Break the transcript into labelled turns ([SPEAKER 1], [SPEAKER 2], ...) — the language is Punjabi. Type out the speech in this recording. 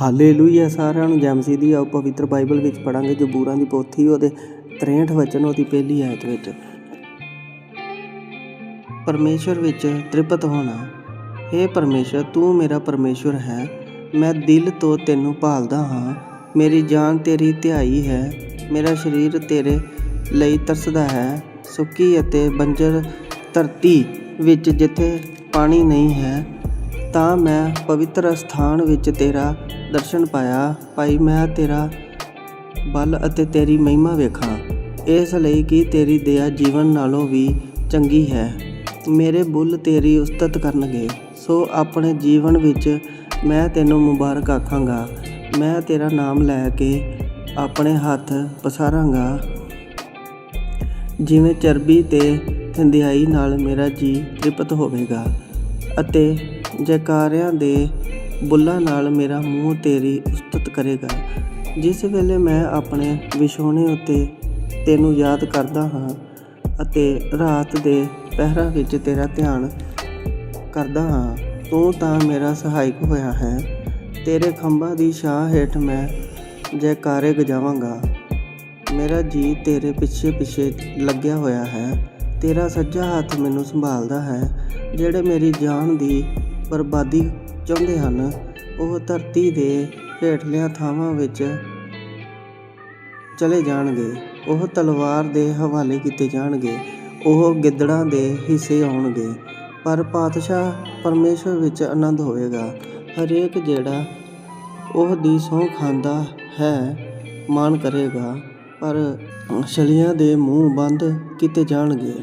[SPEAKER 1] ਹਾਲੇਲੂਇਆ। ਸਾਰਿਆਂ ਨੂੰ ਜੈਮਸੀ ਦੀ ਆਓ ਪਵਿੱਤਰ ਬਾਈਬਲ ਵਿੱਚ ਪੜਾਂਗੇ ਜਬੂਰਾਂ ਦੀ ਪੋਥੀ, ਉਹਦੇ 63 ਵਚਨ, ਉਹਦੀ ਪਹਿਲੀ ਆਇਤ ਵਿੱਚ। ਪਰਮੇਸ਼ਰ ਵਿੱਚ ਤ੍ਰਿਪਤ ਹੋਣਾ। हे ਪਰਮੇਸ਼ਰ, ਤੂੰ ਮੇਰਾ ਪਰਮੇਸ਼ਰ ਹੈ। ਮੈਂ ਦਿਲ ਤੋਂ ਤੈਨੂੰ ਭਾਲਦਾ ਹਾਂ। ਮੇਰੀ ਜਾਨ ਤੇਰੀ ਧਿਆਈ ਹੈ। ਮੇਰਾ ਸਰੀਰ ਤੇਰੇ ਲਈ ਤਰਸਦਾ ਹੈ। ਸੁੱਕੀ ਅਤੇ ਬੰਜਰ ਧਰਤੀ ਵਿੱਚ ਜਿੱਥੇ ਪਾਣੀ ਨਹੀਂ ਹੈ ਤਾਂ ਮੈਂ ਪਵਿੱਤਰ ਸਥਾਨ ਵਿੱਚ ਤੇਰਾ ਦਰਸ਼ਨ ਪਾਇਆ। ਭਾਈ, ਮੈਂ ਤੇਰਾ ਬਲ ਅਤੇ ਤੇਰੀ ਮਹਿਮਾ ਵੇਖਾਂ। ਇਸ ਲਈ ਕਿ ਤੇਰੀ ਦਇਆ ਜੀਵਨ ਨਾਲੋਂ ਵੀ ਚੰਗੀ ਹੈ। ਮੇਰੇ ਬੁੱਲ ਤੇਰੀ ਉਸਤਤ ਕਰਨਗੇ। ਸੋ ਆਪਣੇ ਜੀਵਨ ਵਿੱਚ ਮੈਂ ਤੈਨੂੰ ਮੁਬਾਰਕ ਆਖਾਂਗਾ। ਮੈਂ ਤੇਰਾ ਨਾਮ ਲੈ ਕੇ ਆਪਣੇ ਹੱਥ ਪਸਾਰਾਂਗਾ। ਜਿਵੇਂ ਚਰਬੀ ਤੇ ਥੰਧਿਆਈ ਨਾਲ ਮੇਰਾ ਜੀ ਤ੍ਰਿਪਤ ਹੋਵੇਗਾ ਅਤੇ ਜੈਕਾਰਿਆਂ ਦੇ ਬੁੱਲਾਂ ਨਾਲ ਮੇਰਾ ਮੂੰਹ ਤੇਰੀ ਉਸਤਤ ਕਰੇਗਾ। ਜਿਸ ਵੇਲੇ ਮੈਂ ਆਪਣੇ ਵਿਛੋਣੇ ਉੱਤੇ ਤੈਨੂੰ ਯਾਦ ਕਰਦਾ ਹਾਂ ਅਤੇ ਰਾਤ ਦੇ ਪਹਿਰਾਂ ਵਿੱਚ ਤੇਰਾ ਧਿਆਨ ਕਰਦਾ ਹਾਂ, ਤੂੰ ਤਾਂ ਮੇਰਾ ਸਹਾਇਕ ਹੋਇਆ ਹੈ। ਤੇਰੇ ਖੰਭਾਂ ਦੀ ਛਾਂ ਹੇਠ ਮੈਂ ਜੈਕਾਰੇ ਗਜਾਵਾਂਗਾ। ਮੇਰਾ ਜੀ ਤੇਰੇ ਪਿੱਛੇ ਪਿੱਛੇ ਲੱਗਿਆ ਹੋਇਆ ਹੈ। ਤੇਰਾ ਸੱਜਾ ਹੱਥ ਮੈਨੂੰ ਸੰਭਾਲਦਾ ਹੈ, ਜਿਹੜੇ ਮੇਰੀ ਜਾਨ ਦੀ ਬਰਬਾਦੀ ਚਾਹੁੰਦੇ ਹਨ। ਉਹ ਧਰਤੀ ਦੇ ਹੇਠਲੀਆਂ ਥਾਵਾਂ ਵਿੱਚ ਚਲੇ ਜਾਣਗੇ। ਉਹ ਤਲਵਾਰ ਦੇ ਹਵਾਲੇ ਕੀਤੇ ਜਾਣਗੇ। ਉਹ ਗਿੱਦੜਾਂ ਦੇ ਹਿੱਸੇ ਆਉਣਗੇ। ਪਰ ਪਾਤਸ਼ਾਹ ਪਰਮੇਸ਼ਵਰ ਵਿੱਚ ਆਨੰਦ ਹੋਵੇਗਾ। ਹਰੇਕ ਜਿਹੜਾ ਉਹ ਦੀ ਸਹੁੰ ਖਾਂਦਾ ਹੈ, ਮਾਣ ਕਰੇਗਾ। ਪਰ ਛਲੀਆਂ ਦੇ ਮੂੰਹ ਬੰਦ ਕੀਤੇ ਜਾਣਗੇ।